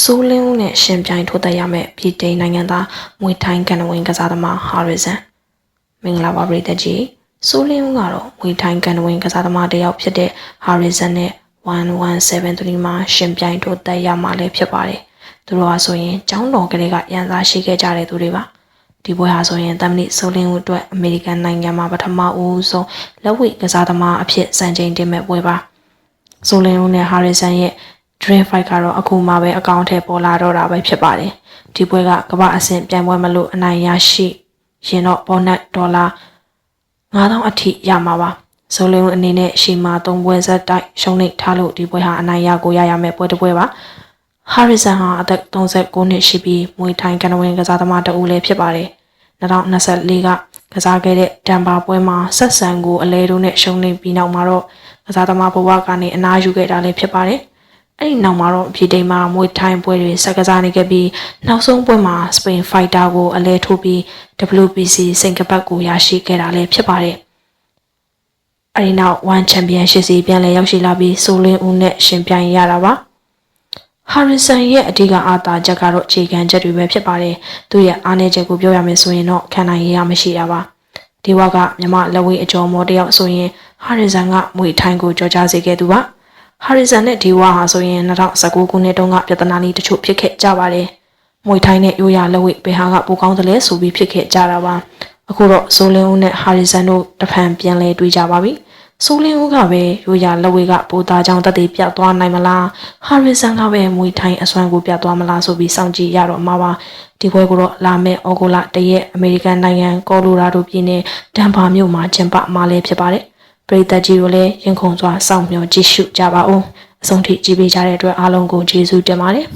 စိုးလင်းဦးနဲ့ရှင်ပြိုင်ထိုးသက်ရမယ့်ပြည်တိန်နိုင်ငံသားမွေထိုင်းကန်နဝင်ကစားသမားဟာရီဆန်မင်္ဂလာပါပရိသတ်ကြီးစိုးလင်းဦးကတော့မွေထိုင်းကန်နဝင်ကစားသမားတစ်ယောက်ဖြစ်တဲ့ဟာရီဆန်နဲ့1173မှာရှင်ပြိုင်ထိုးသက်ရမှာလည်းဖြစ်ပါတယ်သူတို့ဟာဆိုရင်ကျောင်းတော်ကလေးကရန်စားရှိခဲ့ကြတဲ့သူတွေပါဒီပွဲဟာဆိုရင်တမနစ်ဆိုလင်းဦးအတွက်အမေရိကန်နိုင်ငံမှာပထမဦးဆုံးလက်ဝှေကစားသမားအဖြစ်စံချိန်တင်မဲ့ပွဲပါဆိုလင်းဦးနဲ့ဟာရီဆန်ရဲ့ Dream Fight ကတော့အခုမှပဲအကောင့်ထဲပေါ်လာတော့တာပဲဖြစ်ပါတယ်ဒီပွဲကကမ္ဘာအဆင့်ပြိုင်ပွဲမလို့အနိုင်ရရှိရင်တော့ဘောနက်ဒေါ်လာ9000အထိရမှာပါဆိုလင်းဦးအနေနဲ့ရှီမာ၃ပွဲဆက်တိုက်ရှုံးနိထားလို့ဒီပွဲဟာအနိုင်ရကိုရရမယ့်ပွဲတစ်ပွဲပါဟာရီဆန်ဟာအသက်39နှစ်ရှိပြီးမွေထိုင်းကန်ဝင်ကစားသမားတဦးလည်းဖြစ်ပါတယ်2024ကကစားခဲ့တဲ့ဒန်ဘာပွဲမှာဆက်ဆန်ကိုအလဲတို့နဲ့ရှုံးနိပြီးနောက်မှာတော့ကစားသမားဘဝကနေအနားယူခဲ့တာလည်းဖြစ်ပါတယ် အဲ့ဒီနောက်မှာတော့ပြည်တိမ်မှာမွေထိုင်းပွဲတွေဆက်ကစားနေခဲ့ပြီးနောက်ဆုံးပွဲမှာစပိန်ဖိုက်တာကိုအလဲထိုးပြီး WBC စင်ကပတ်ကိုရရှိခဲ့တာလည်းဖြစ်ပါတယ်။အဲဒီနောက်1 Championship စီပြန်လည်ရောက်ရှိလာပြီးဆိုလင်းဦးနဲ့ရှင်ပြိုင်ရတာပါ။ Harrison ရဲ့အဓိကအားသာချက်ကတော့ခြေခံချက်တွေပဲဖြစ်ပါတယ်။သူ့ရဲ့အားနည်းချက်ကိုပြောရမယ်ဆိုရင်တော့ခံနိုင်ရရမရှိတာပါ။ဒီဝကမြမလက်ဝဲအကျော်မော်တယောက်ဆိုရင် Harrison ကမွေထိုင်းကိုကြော်ကြားစေခဲ့သူပါ။ Harrison နဲ့ဒီဝါဟာဆိုရင်2019ခုနှစ်တုန်းကပြဿနာလေးတချို့ဖြစ်ခဲ့ကြပါတယ်။မွေထိုင်းနဲ့ရိုးရာလက်ဝဲဘယ်ဟာကပိုကောင်းတယ်လဲဆိုပြီးဖြစ်ခဲ့ကြတာပါ။အခုတော့ဆိုလင်းဦးနဲ့ Harrison တို့တဖန်ပြန်လဲတွေ့ကြပါပြီ။ဆိုလင်းဦးကပဲရိုးရာလက်ဝဲကပိုသားကြောင်တက်တည်ပြတ်သွားနိုင်မလား။ Harrison ကပဲမွေထိုင်းအစွမ်းကိုပြတ်သွားမလားဆိုပြီးစောင့်ကြည့်ရတော့မှာပါ။ဒီပွဲကိုတော့လာမယ့်ဩဂုတ်လတရက်အမေရိကန်နိုင်ငံကော်လိုရာဒိုပြည်နယ်ဒန်ဘာမြို့မှာကျင်းပမှာလည်းဖြစ်ပါတယ်။ပ ရိသတ်ကြီးတို့လည်းရင်ခုန်စွာစောင့်မျှော်ကြည့်ရှုကြပါဦးအဆုံးထိကြည့်ပေးကြတဲ့အတွက်အားလုံးကိုကျေးဇူးတင်ပါတယ်